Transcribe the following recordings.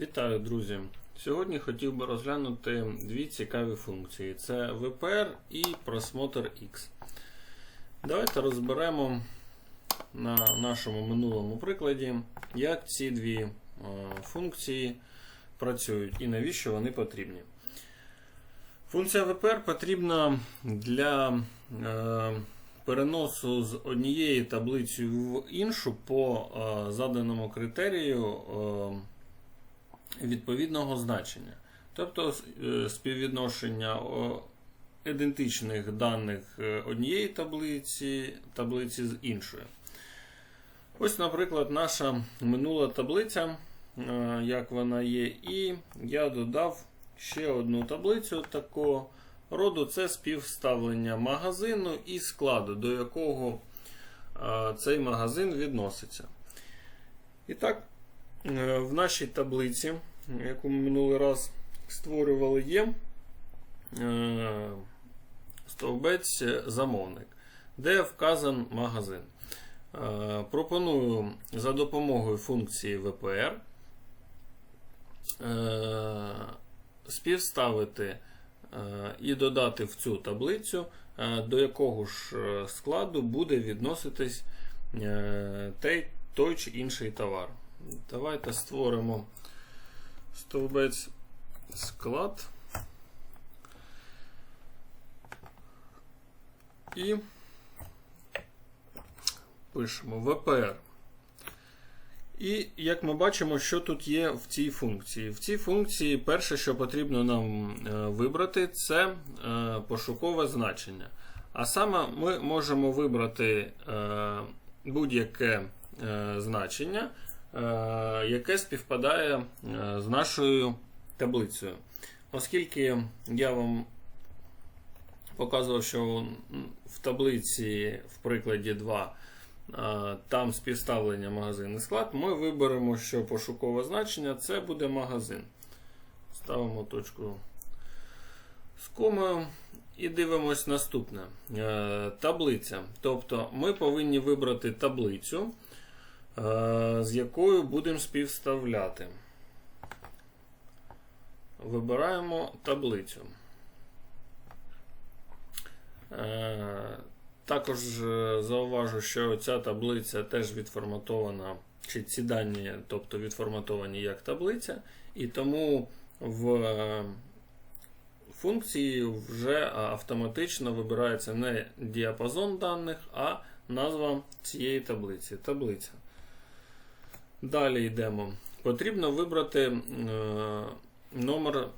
Вітаю, друзі! Сьогодні хотів би розглянути дві цікаві функції: це VPR і просмотр X. Давайте розберемо на нашому минулому прикладі, як ці дві е, функції працюють і навіщо вони потрібні. Функція VPR потрібна для е, переносу з однієї таблиці в іншу по е, заданому критерію відповідного значення. Тобто е, співвідношення ідентичних даних е, однієї таблиці, таблиці з іншою. Ось, наприклад, наша минула таблиця, е, як вона є, і я додав ще одну таблицю такого роду. Це співставлення магазину і складу, до якого цей магазин відноситься. І так, в нашій таблиці, яку ми минулий раз створювали, є е, стовбець замовник, де вказан магазин. Е, Пропоную за допомогою функції VPR е, співставити е, і додати в цю таблицю, е, до якого ж е, складу буде відноситись е, той чи інший товар. Давайте створимо стовбець склад. І пишемо VPR. І як ми бачимо, що тут є в цій функції. В цій функції перше, що потрібно нам е, вибрати, це е, пошукове значення. А саме ми можемо вибрати е, будь-яке значення, яке співпадає з нашою таблицею. Оскільки я вам показував, що в таблиці в прикладі 2 там співставлення магазин і склад, ми виберемо, що пошукове значення це буде магазин. Ставимо точку з комою і дивимось наступне. Е, таблиця. Тобто ми повинні вибрати таблицю, е, з якою будемо співставляти. Вибираємо таблицю. Е, також е, зауважу, що ця таблиця теж відформатована, чи ці дані, тобто відформатовані як таблиця, і тому в е, функції вже автоматично вибирається не діапазон даних, а назва цієї таблиці. Таблиця. Далі йдемо. Потрібно вибрати е, номер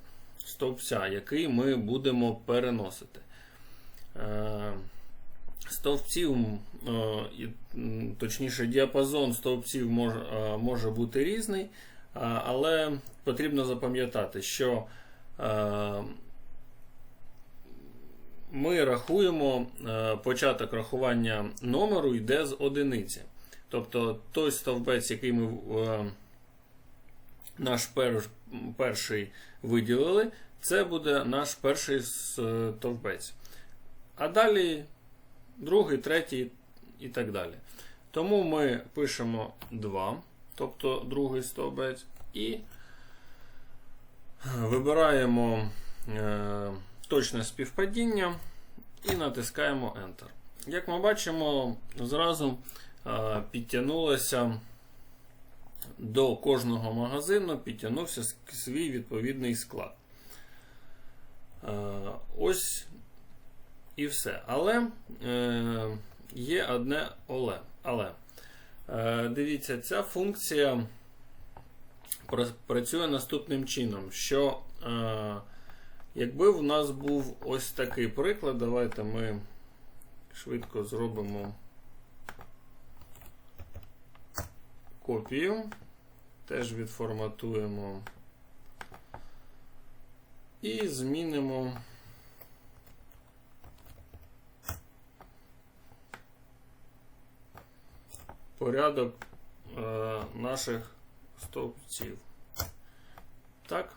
стовпця, який ми будемо переносити. Стовпців, точніше, діапазон стовпців може бути різний, але потрібно запам'ятати, що ми рахуємо початок рахування номеру йде з одиниці. Тобто той стовбець, який ми наш перший виділили, це буде наш перший стовбець. А далі другий, третій і так далі. Тому ми пишемо 2, тобто другий стовбець, і вибираємо е, точне співпадіння і натискаємо Enter. Як ми бачимо, зразу підтягнулося до кожного магазину, підтягнувся свій відповідний склад. Ось і все. Але е, є одне оле. але. Е, Дивіться, ця функція працює наступним чином, що е, якби в нас був ось такий приклад, давайте ми швидко зробимо копію, теж відформатуємо і змінимо. порядок е, наших стовпців. Так.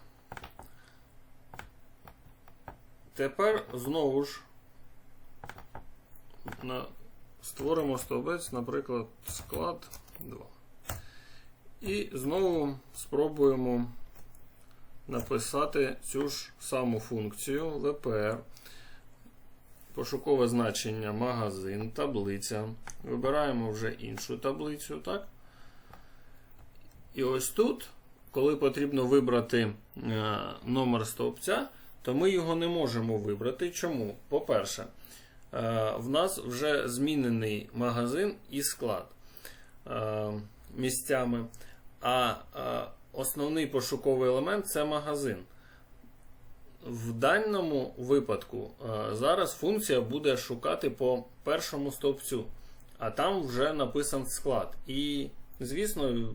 Тепер знову ж на, створимо стовбець, наприклад, склад 2. І знову спробуємо написати цю ж саму функцію VPR. Пошукове значення магазин, таблиця. Вибираємо вже іншу таблицю. так? І ось тут, коли потрібно вибрати е, номер стовпця, то ми його не можемо вибрати. Чому? По-перше, е, в нас вже змінений магазин і склад е, місцями. А е, основний пошуковий елемент це магазин. В даному випадку е, зараз функція буде шукати по першому стовпцю, а там вже написан склад. І, звісно,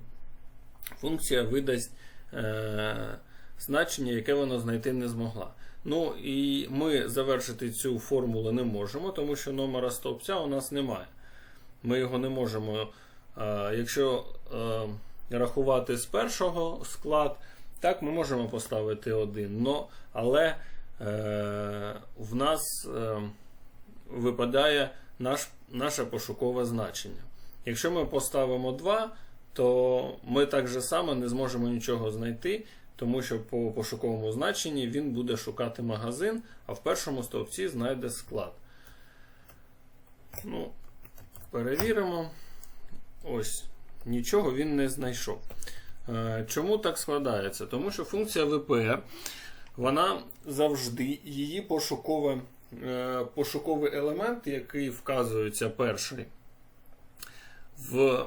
функція видасть е, значення, яке вона знайти не змогла. Ну і ми завершити цю формулу не можемо, тому що номера стовпця у нас немає. Ми його не можемо, е, якщо е, рахувати з першого склад, так ми можемо поставити один. Но, але е, в нас е, випадає наш, наше пошукове значення. Якщо ми поставимо 2, то ми так же само не зможемо нічого знайти, тому що по пошуковому значенні він буде шукати магазин, а в першому стовпці знайде склад. Ну, Перевіримо. Ось, нічого він не знайшов. Е, Чому так складається? Тому що функція VPR, вона завжди її пошукове, е, пошуковий елемент, який вказується перший в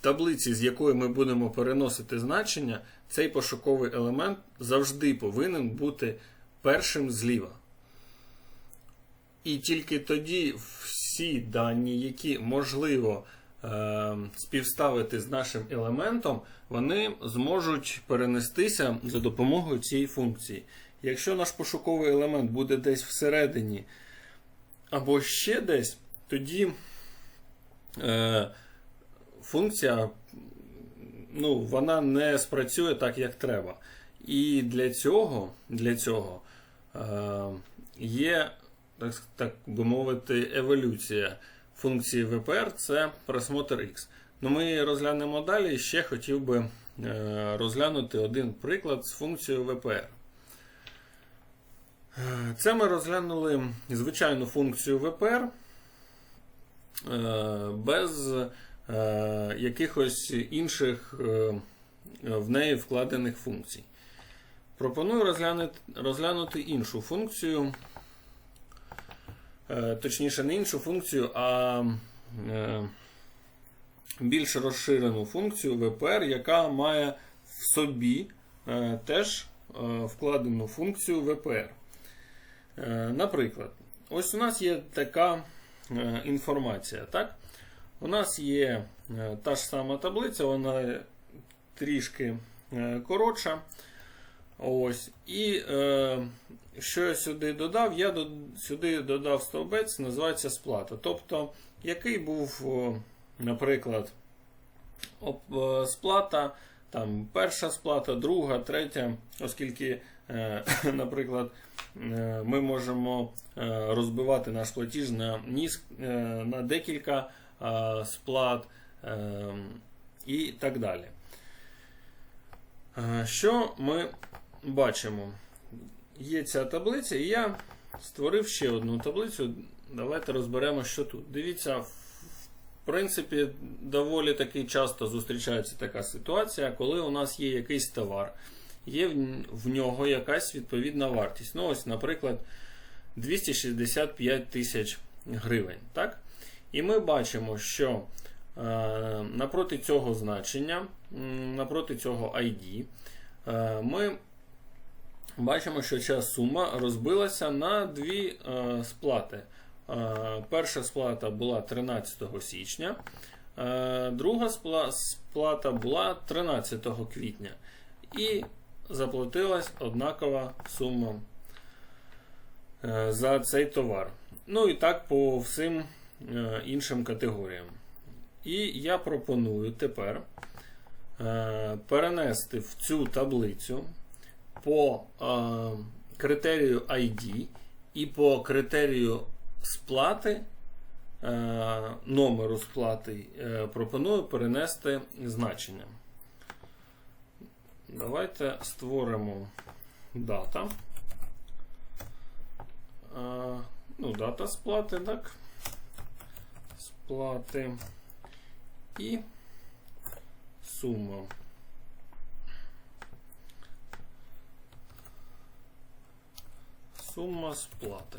таблиці, з якої ми будемо переносити значення, цей пошуковий елемент завжди повинен бути першим зліва. І тільки тоді всі дані, які можливо співставити з нашим елементом, вони зможуть перенестися за допомогою цієї функції. Якщо наш пошуковий елемент буде десь всередині або ще десь, тоді е, функція ну, вона не спрацює так, як треба. І для цього для цього е, є, так, так би мовити, еволюція функції VPR це просмотр X. Ну, Ми розглянемо далі. Ще хотів би е, розглянути один приклад з функцією VPR. Е, це ми розглянули звичайну функцію VPR е, без якихось інших в неї вкладених функцій. Пропоную розглянути, іншу функцію, точніше, не іншу функцію, а більш розширену функцію VPR, яка має в собі теж вкладену функцію VPR. Наприклад, ось у нас є така інформація. так? У нас є е, та ж сама таблиця, вона трішки е, коротша. Ось. І е, що я сюди додав? Я до, сюди додав стовбець, називається сплата. Тобто, який був, наприклад, е, сплата, там перша сплата, друга, третя, оскільки, е, наприклад, е, ми можемо розбивати наш платіж на, на декілька сплат і так далі. Що ми бачимо? Є ця таблиця, і я створив ще одну таблицю. Давайте розберемо, що тут. Дивіться, в принципі, доволі таки часто зустрічається така ситуація, коли у нас є якийсь товар, є в нього якась відповідна вартість. Ну, ось, наприклад, 265 тисяч гривень. Так? І ми бачимо, що е, напроти цього значення, напроти цього ID, е, ми бачимо, що ця сума розбилася на дві е, сплати. Перша сплата була 13 січня, друга сплата була 13 квітня. І заплатилась однакова сума за цей товар. Ну і так по всім Е, іншим категоріям. І я пропоную тепер е, перенести в цю таблицю по е, критерію ID і по критерію сплати. Номеру сплати пропоную перенести значення. Давайте створимо дата. А, ну, дата сплати, так? Сплати і сума. Сума сплати.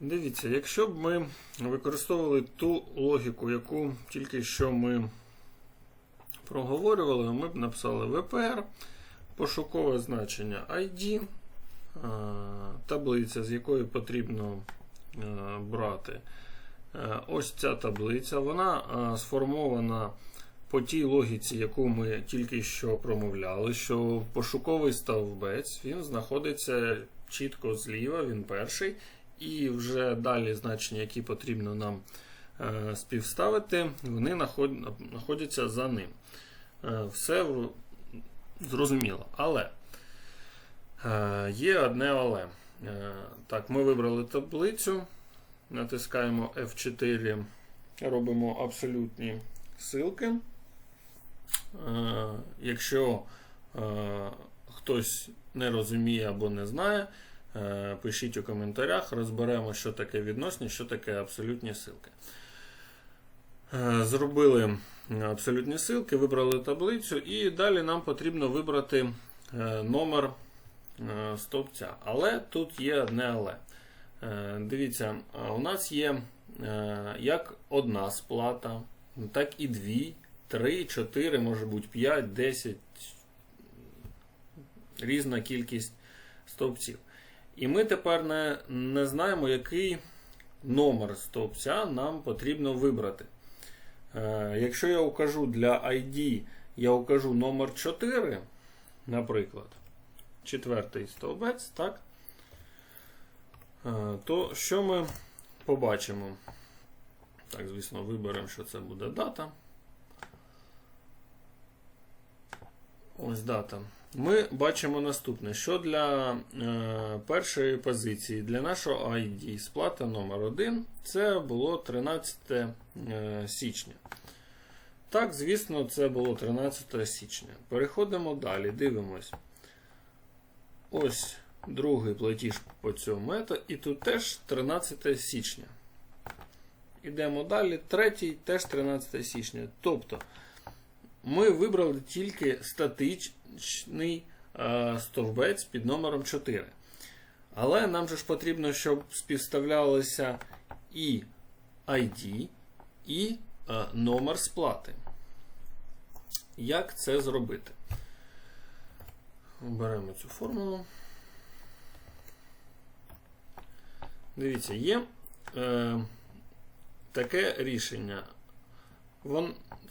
Дивіться, якщо б ми використовували ту логіку, яку тільки що ми проговорювали, ми б написали VPR, пошукове значення ID, таблиця, з якої потрібно брати. Ось ця таблиця, вона сформована по тій логіці, яку ми тільки що промовляли, що пошуковий стовбець він знаходиться чітко зліва, він перший. І вже далі значення, які потрібно нам е, співставити, вони знаходяться за ним. Е, все зрозуміло. Але е, є одне але. Так, ми вибрали таблицю, натискаємо F4, робимо абсолютні ссылки. Якщо хтось не розуміє або не знає, Е, пишіть у коментарях, розберемо, що таке відносні, що таке абсолютні ссылки. Е, зробили абсолютні ссылки, вибрали таблицю, і далі нам потрібно вибрати е, номер стовпця. Але тут є одне але. Дивіться, у нас є як одна сплата, так і дві, три, чотири, може бути 5, 10, різна кількість стовпців. І ми тепер не, не знаємо, який номер стовпця нам потрібно вибрати. Е, Якщо я укажу для ID, я укажу номер 4, наприклад, четвертий стовбець, так? Е, то що ми побачимо? Так, звісно, виберемо, що це буде дата. Ось дата ми бачимо наступне, що для е, першої позиції, для нашого ID сплата номер 1 це було 13 е, січня. Так, звісно, це було 13 січня. Переходимо далі, дивимось. Ось другий платіж по цьому методу, і тут теж 13 січня. Ідемо далі. Третій теж 13 січня. Тобто ми вибрали тільки статичний е, стовбець під номером 4. Але нам же ж потрібно, щоб співставлялися і ID, і е, номер сплати. Як це зробити? Беремо цю формулу. Дивіться, є е, таке рішення.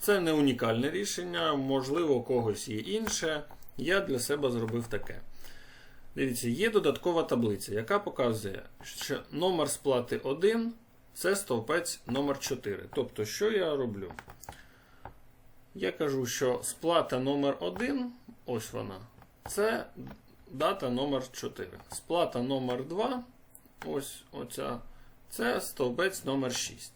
Це не унікальне рішення, можливо, у когось є інше. Я для себе зробив таке. Дивіться, є додаткова таблиця, яка показує, що номер сплати 1 це стовпець номер 4. Тобто, що я роблю? Я кажу, що сплата номер 1 ось вона, це дата номер 4. Сплата номер 2 ось оця, це стовпець номер 6.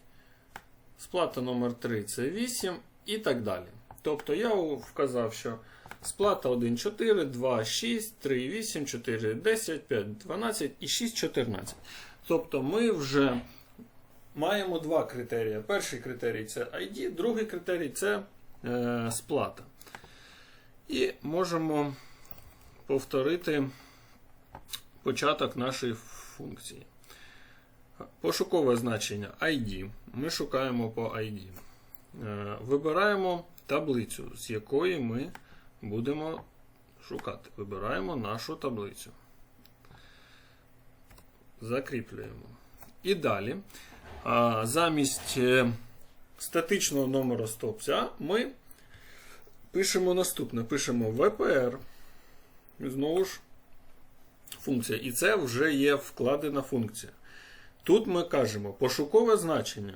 Сплата номер 3 це 8 і так далі. Тобто я вказав, що сплата 1, 4, 2, 6, 3, 8, 4, 10, 5, 12 і 6, 14. Тобто ми вже маємо два критерії. Перший критерій це ID, другий критерій це е, сплата. І можемо повторити початок нашої функції. Пошукове значення ID. Ми шукаємо по ID. Е, вибираємо таблицю, з якої ми будемо шукати. Вибираємо нашу таблицю. Закріплюємо. І далі, замість е, статичного номеру стовпця, ми пишемо наступне: пишемо VPR. Знову ж, функція. І це вже є вкладена функція. Тут ми кажемо пошукове значення.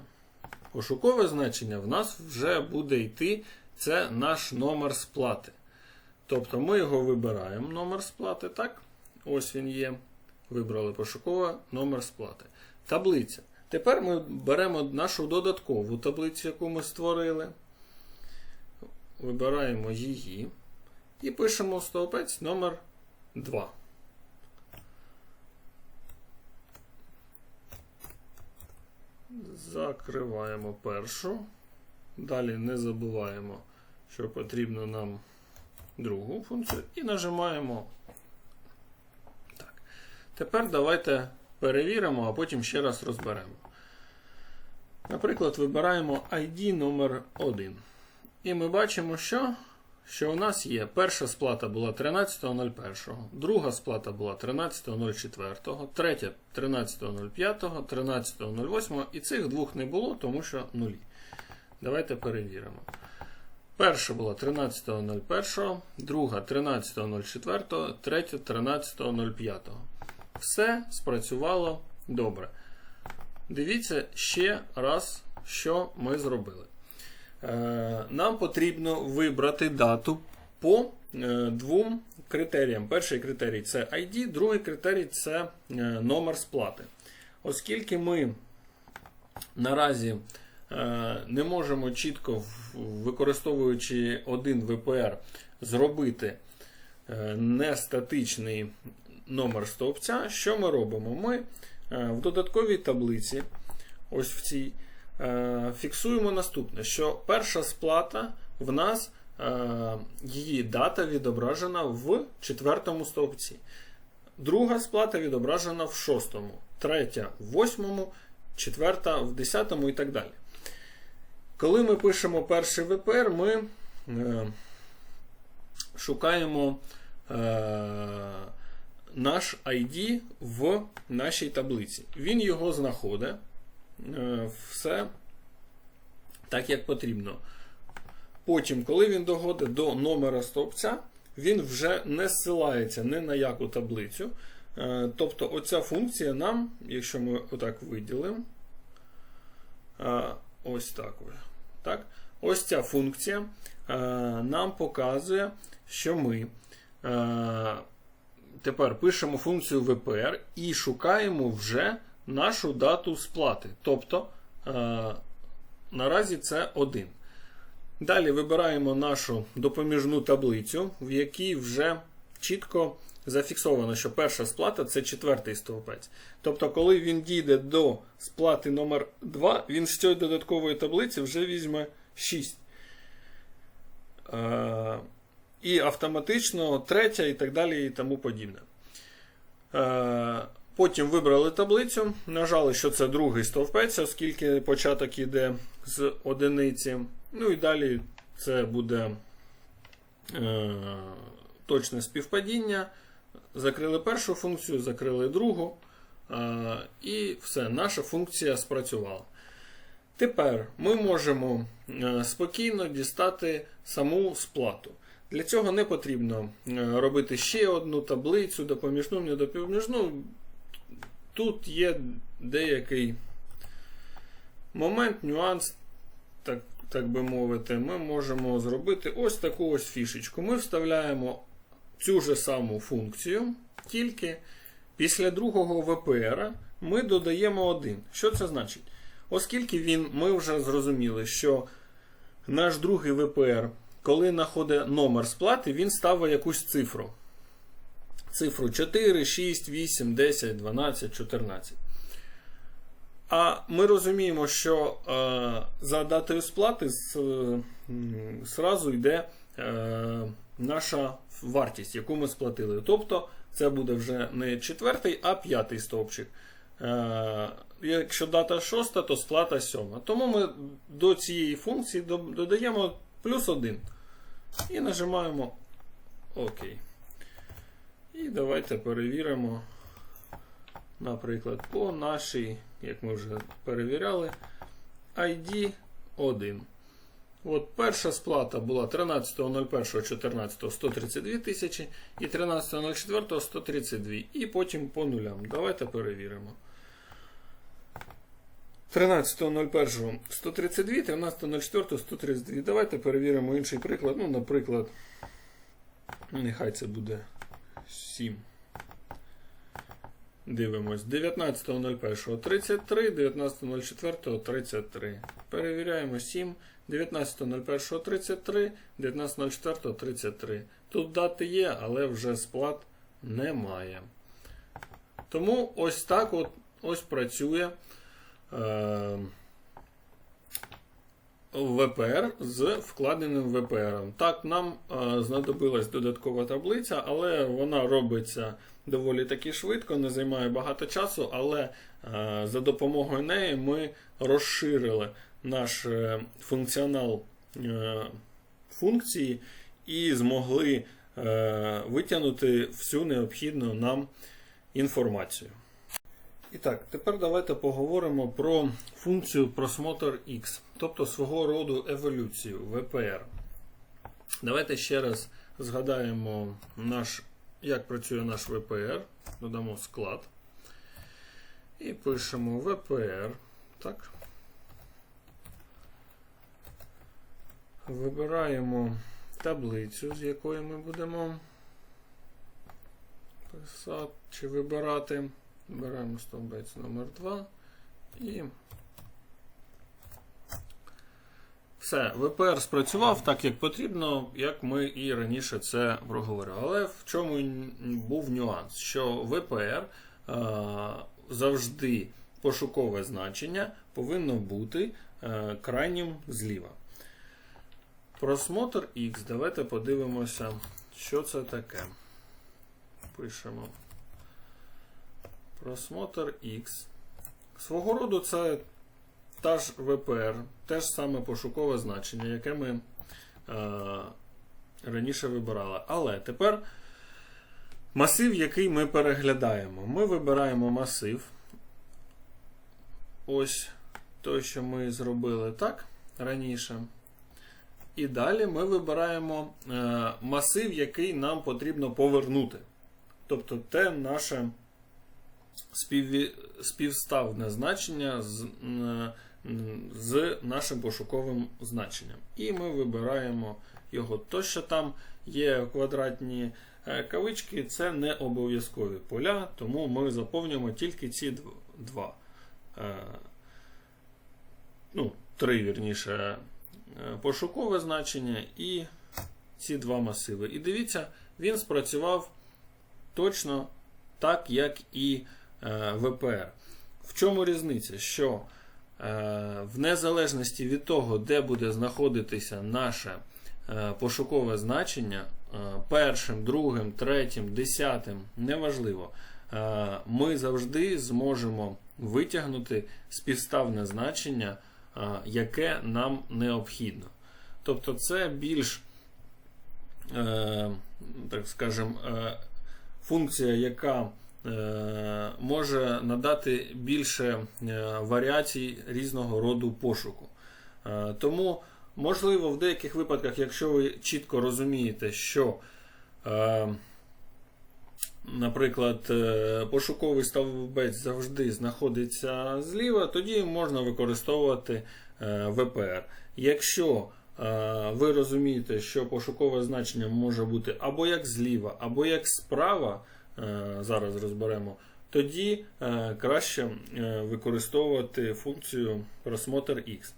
Пошукове значення в нас вже буде йти, це наш номер сплати. Тобто ми його вибираємо, номер сплати, так? Ось він є. Вибрали пошукове номер сплати. Таблиця. Тепер ми беремо нашу додаткову таблицю, яку ми створили. вибираємо її і пишемо стовпець номер 2. Закриваємо першу. Далі не забуваємо, що потрібно нам другу функцію і нажимаємо. Так. Тепер давайте перевіримо, а потім ще раз розберемо. Наприклад, вибираємо ID номер 1. І ми бачимо, що, що у нас є. Перша сплата була 13.01, друга сплата була 13.04, третя 13.05, 13.08 і цих двох не було, тому що нулі. Давайте перевіримо. Перша була 13.01, друга 13.04, третя 13.05. Все спрацювало добре. Дивіться ще раз, що ми зробили. Е, Нам потрібно вибрати дату по е, двом критеріям. Перший критерій це ID, другий критерій це е, номер сплати. Оскільки ми наразі не можемо чітко, використовуючи один VPR, зробити нестатичний номер стовпця, що ми робимо? Ми в додатковій таблиці, ось в цій, фіксуємо наступне: що перша сплата в нас е, її дата відображена в четвертому стовпці. Друга сплата відображена в шостому, третя в восьмому, четверта в десятому і так далі. Коли ми пишемо перший ВПР, ми е, шукаємо е, наш ID в нашій таблиці. Він його знаходить. Е, все так, як потрібно. Потім, коли він доходить до номера стовпця, він вже не зсилається ні на яку таблицю. Е, Тобто, оця функція нам, якщо ми отак виділимо, е, ось так. так. Ось ця функція нам показує, що ми тепер пишемо функцію VPR і шукаємо вже нашу дату сплати. Тобто, е, наразі це 1. Далі вибираємо нашу допоміжну таблицю, в якій вже чітко зафіксовано, що перша сплата це четвертий стовпець. Тобто, коли він дійде до сплати номер 2 він з цієї додаткової таблиці вже візьме 6. Е, і автоматично третя і так далі і тому подібне. Е, Потім вибрали таблицю, нажали, що це другий стовпець, оскільки початок йде з одиниці. Ну і далі це буде е, точне співпадіння. Закрили першу функцію, закрили другу. Е, і все, наша функція спрацювала. Тепер ми можемо е, спокійно дістати саму сплату. Для цього не потрібно е, робити ще одну таблицю, допоміжну, не допоміжну. Тут є деякий момент, нюанс, так, так би мовити, ми можемо зробити ось таку ось фішечку. Ми вставляємо цю ж саму функцію, тільки після другого ВПР ми додаємо один. Що це значить? Оскільки він, ми вже зрозуміли, що наш другий ВПР, коли знаходить номер сплати, він ставить якусь цифру. Цифру 4, 6, 8, 10, 12, 14. А ми розуміємо, що е, за датою сплати зразу йде е, наша вартість, яку ми сплатили. Тобто це буде вже не четвертий, а п'ятий стовпчик. Е, якщо дата шоста, то сплата сьома. Тому ми до цієї функції додаємо плюс 1. І нажимаємо ОК. І давайте перевіримо, наприклад, по нашій, як ми вже перевіряли, ID 1. От перша сплата була 13.01.14 132 тисячі і 13.04 132. І потім по нулям. Давайте перевіримо. 13.01 132, 13.04 132. Давайте перевіримо інший приклад. Ну, наприклад, нехай це буде 7. Дивимось. 19.01 33, 19.04 33. Перевіряємо 7. 19.01.33, 19.04.33. Тут дати є, але вже сплат немає. Тому ось так от, ось працює е, ВПР з вкладеним ВПР. Так, нам е, знадобилась додаткова таблиця, але вона робиться доволі таки швидко, не займає багато часу, але е, за допомогою неї ми розширили наш е, функціонал функції і змогли витягнути всю необхідну нам інформацію. І так, тепер давайте поговоримо про функцію просмотр X, тобто свого роду еволюцію VPR. Давайте ще раз згадаємо, наш, як працює наш VPR. Додамо склад. І пишемо VPR. Так. Вибираємо таблицю, з якої ми будемо писати чи вибирати. Беремо стовбець номер 2 і все, ВПР спрацював так, як потрібно, як ми і раніше це проговорили. Але в чому був нюанс? Що ВПР е, завжди пошукове значення повинно бути е, крайнім зліва. Просмотр X. Давайте подивимося, що це таке. Пишемо. Просмотр X. Свого роду це та ж ВПР, те ж саме пошукове значення, яке ми е, раніше вибирали. Але тепер масив, який ми переглядаємо. Ми вибираємо масив. Ось той, що ми зробили так раніше. І далі ми вибираємо е, масив, який нам потрібно повернути. Тобто те наше спів, співставне значення з, з нашим пошуковим значенням. І ми вибираємо його. То, що там є квадратні е, кавички, це не обов'язкові поля, тому ми заповнюємо тільки ці два. Е, ну, Три, вірніше, е, пошукове значення і ці два масиви. І дивіться, він спрацював точно так, як і ВПР. В чому різниця? Що е, в незалежності від того, де буде знаходитися наше е, пошукове значення, першим, другим, третім, десятим, неважливо, ми завжди зможемо витягнути співставне значення, яке нам необхідно. Тобто, це більш, так скажемо, функція, яка Е, може надати більше е, варіацій різного роду пошуку. Е, тому, можливо, в деяких випадках, якщо ви чітко розумієте, що, наприклад, пошуковий стовбець завжди знаходиться зліва, тоді можна використовувати ВПР. Якщо ви розумієте, що пошукове значення може бути або як зліва, або як справа. Е, зараз розберемо, тоді е, краще е, використовувати функцію просмотр X.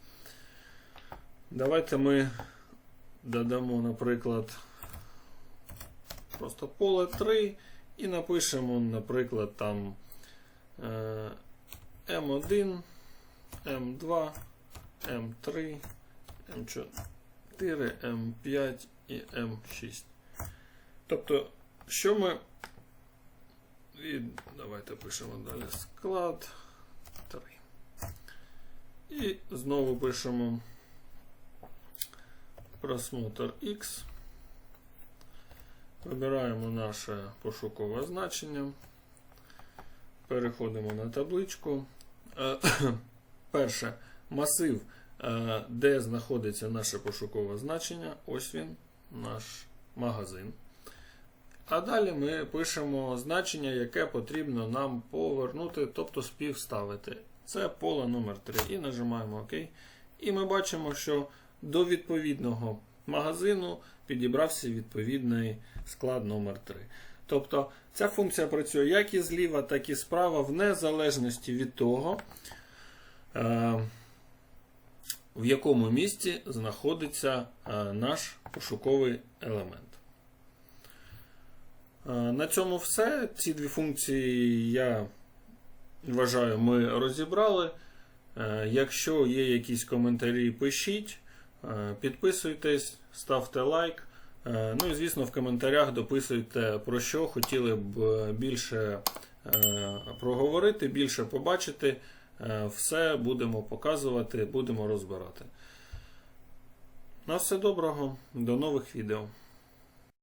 Давайте ми додамо, наприклад, просто поле 3 і напишемо, наприклад, там M1, M2, M3, M4, M5 і M6. Тобто, що ми і давайте пишемо далі склад 3. І знову пишемо просмотр X. Вибираємо наше пошукове значення. Переходимо на табличку. Е, перше, масив, е, де знаходиться наше пошукове значення. Ось він, наш магазин. А далі ми пишемо значення, яке потрібно нам повернути, тобто співставити. Це поле номер 3 І нажимаємо ОК. І ми бачимо, що до відповідного магазину підібрався відповідний склад номер 3 Тобто ця функція працює як і зліва, так і справа, в незалежності від того, е, в якому місці знаходиться е, наш пошуковий елемент. Е, На цьому все. Ці дві функції я вважаю, ми розібрали. Е, Якщо є якісь коментарі, пишіть, Е, підписуйтесь, ставте лайк. Ну і звісно, в коментарях дописуйте про що хотіли б більше проговорити, більше побачити. Все будемо показувати, будемо розбирати. На все доброго, до нових відео.